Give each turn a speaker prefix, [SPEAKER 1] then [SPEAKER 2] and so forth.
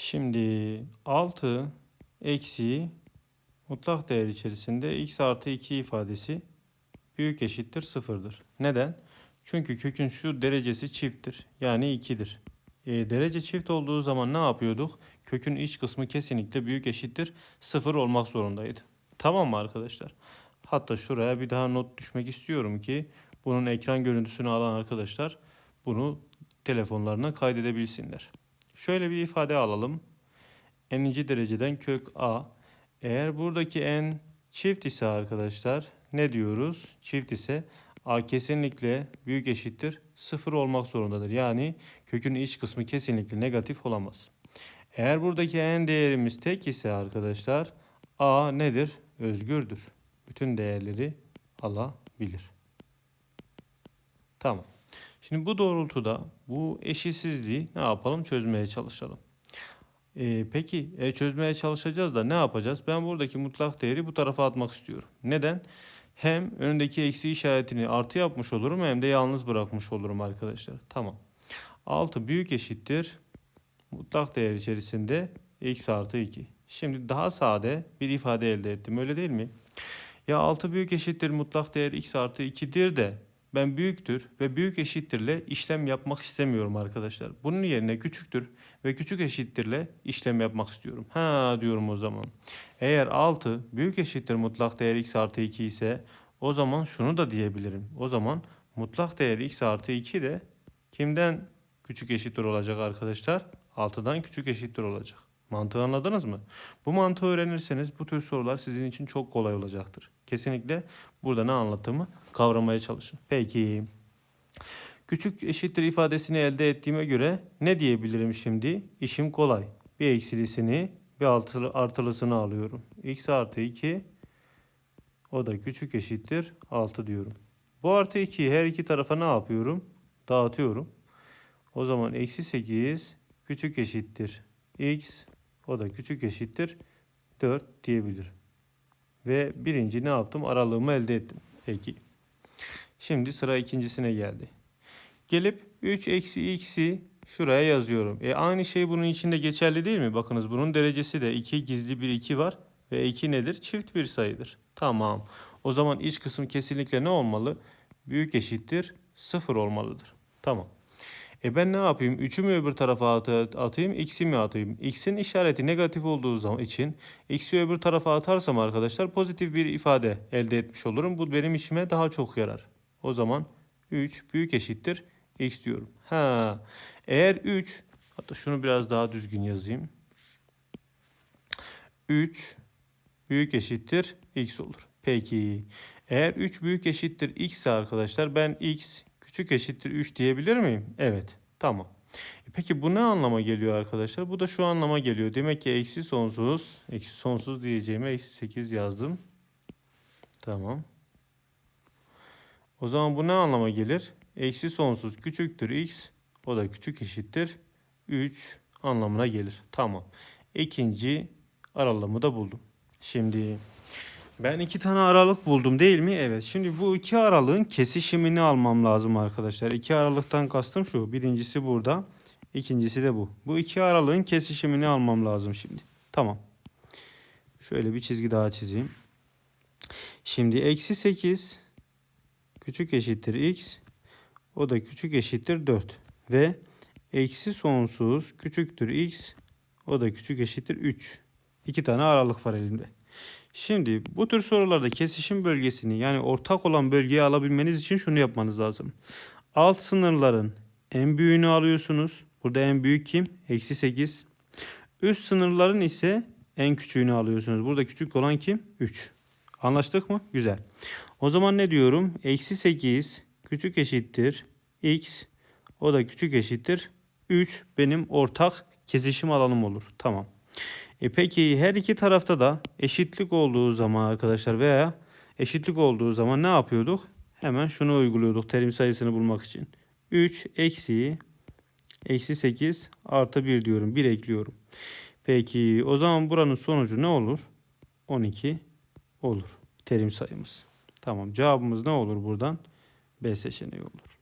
[SPEAKER 1] Şimdi 6 eksi mutlak değer içerisinde x artı 2 ifadesi büyük eşittir sıfırdır. Neden? Çünkü kökün şu derecesi çifttir. Yani 2'dir. E, derece çift olduğu zaman ne yapıyorduk? Kökün iç kısmı kesinlikle büyük eşittir sıfır olmak zorundaydı. Tamam mı arkadaşlar? Hatta şuraya bir daha not düşmek istiyorum ki bunun ekran görüntüsünü alan arkadaşlar bunu telefonlarına kaydedebilsinler. Şöyle bir ifade alalım. N'inci dereceden kök a. Eğer buradaki n çift ise arkadaşlar ne diyoruz? Çift ise a kesinlikle büyük eşittir sıfır olmak zorundadır. Yani kökün iç kısmı kesinlikle negatif olamaz. Eğer buradaki n değerimiz tek ise arkadaşlar a nedir? Özgürdür. Bütün değerleri alabilir. Tamam. Şimdi bu doğrultuda bu eşitsizliği ne yapalım? Çözmeye çalışalım. Ee, peki e, çözmeye çalışacağız da ne yapacağız? Ben buradaki mutlak değeri bu tarafa atmak istiyorum. Neden? Hem önündeki eksi işaretini artı yapmış olurum hem de yalnız bırakmış olurum arkadaşlar. Tamam. 6 büyük eşittir. Mutlak değer içerisinde x artı 2. Şimdi daha sade bir ifade elde ettim öyle değil mi? Ya 6 büyük eşittir mutlak değer x artı 2'dir de ben büyüktür ve büyük eşittirle işlem yapmak istemiyorum arkadaşlar. Bunun yerine küçüktür ve küçük eşittirle işlem yapmak istiyorum. Ha diyorum o zaman. Eğer 6 büyük eşittir mutlak değer x artı 2 ise o zaman şunu da diyebilirim. O zaman mutlak değer x artı 2 de kimden küçük eşittir olacak arkadaşlar? 6'dan küçük eşittir olacak. Mantığı anladınız mı? Bu mantığı öğrenirseniz bu tür sorular sizin için çok kolay olacaktır. Kesinlikle burada ne anlattığımı kavramaya çalışın. Peki. Küçük eşittir ifadesini elde ettiğime göre ne diyebilirim şimdi? İşim kolay. Bir eksilisini bir artılı, artılısını alıyorum. x artı 2 o da küçük eşittir 6 diyorum. Bu artı 2'yi her iki tarafa ne yapıyorum? Dağıtıyorum. O zaman eksi 8 küçük eşittir x o da küçük eşittir 4 diyebilirim. Ve birinci ne yaptım? Aralığımı elde ettim. Peki. Şimdi sıra ikincisine geldi. Gelip 3 eksi x'i şuraya yazıyorum. E aynı şey bunun içinde geçerli değil mi? Bakınız bunun derecesi de 2 gizli bir 2 var. Ve 2 nedir? Çift bir sayıdır. Tamam. O zaman iç kısım kesinlikle ne olmalı? Büyük eşittir 0 olmalıdır. Tamam. E ben ne yapayım? 3'ü mü öbür tarafa atayım, x'i mi atayım? X'in işareti negatif olduğu zaman için x'i öbür tarafa atarsam arkadaşlar pozitif bir ifade elde etmiş olurum. Bu benim işime daha çok yarar. O zaman 3 büyük eşittir x diyorum. Ha. Eğer 3 hatta şunu biraz daha düzgün yazayım. 3 büyük eşittir x olur. Peki. Eğer 3 büyük eşittir x ise arkadaşlar ben x küçük eşittir 3 diyebilir miyim? Evet. Tamam. E peki bu ne anlama geliyor arkadaşlar? Bu da şu anlama geliyor. Demek ki eksi sonsuz, eksi sonsuz diyeceğime eksi 8 yazdım. Tamam. O zaman bu ne anlama gelir? Eksi sonsuz küçüktür x. O da küçük eşittir 3 anlamına gelir. Tamam. İkinci aralığımı da buldum. Şimdi ben iki tane aralık buldum değil mi? Evet. Şimdi bu iki aralığın kesişimini almam lazım arkadaşlar. İki aralıktan kastım şu. Birincisi burada. İkincisi de bu. Bu iki aralığın kesişimini almam lazım şimdi. Tamam. Şöyle bir çizgi daha çizeyim. Şimdi eksi 8 küçük eşittir x. O da küçük eşittir 4. Ve eksi sonsuz küçüktür x. O da küçük eşittir 3. İki tane aralık var elimde. Şimdi bu tür sorularda kesişim bölgesini yani ortak olan bölgeyi alabilmeniz için şunu yapmanız lazım. Alt sınırların en büyüğünü alıyorsunuz. Burada en büyük kim? Eksi 8. Üst sınırların ise en küçüğünü alıyorsunuz. Burada küçük olan kim? 3. Anlaştık mı? Güzel. O zaman ne diyorum? Eksi 8 küçük eşittir x. O da küçük eşittir 3 benim ortak kesişim alanım olur. Tamam. E peki her iki tarafta da eşitlik olduğu zaman arkadaşlar veya eşitlik olduğu zaman ne yapıyorduk? Hemen şunu uyguluyorduk terim sayısını bulmak için. 3 eksi eksi 8 artı 1 diyorum. 1 ekliyorum. Peki o zaman buranın sonucu ne olur? 12 olur. Terim sayımız. Tamam cevabımız ne olur buradan? B seçeneği olur.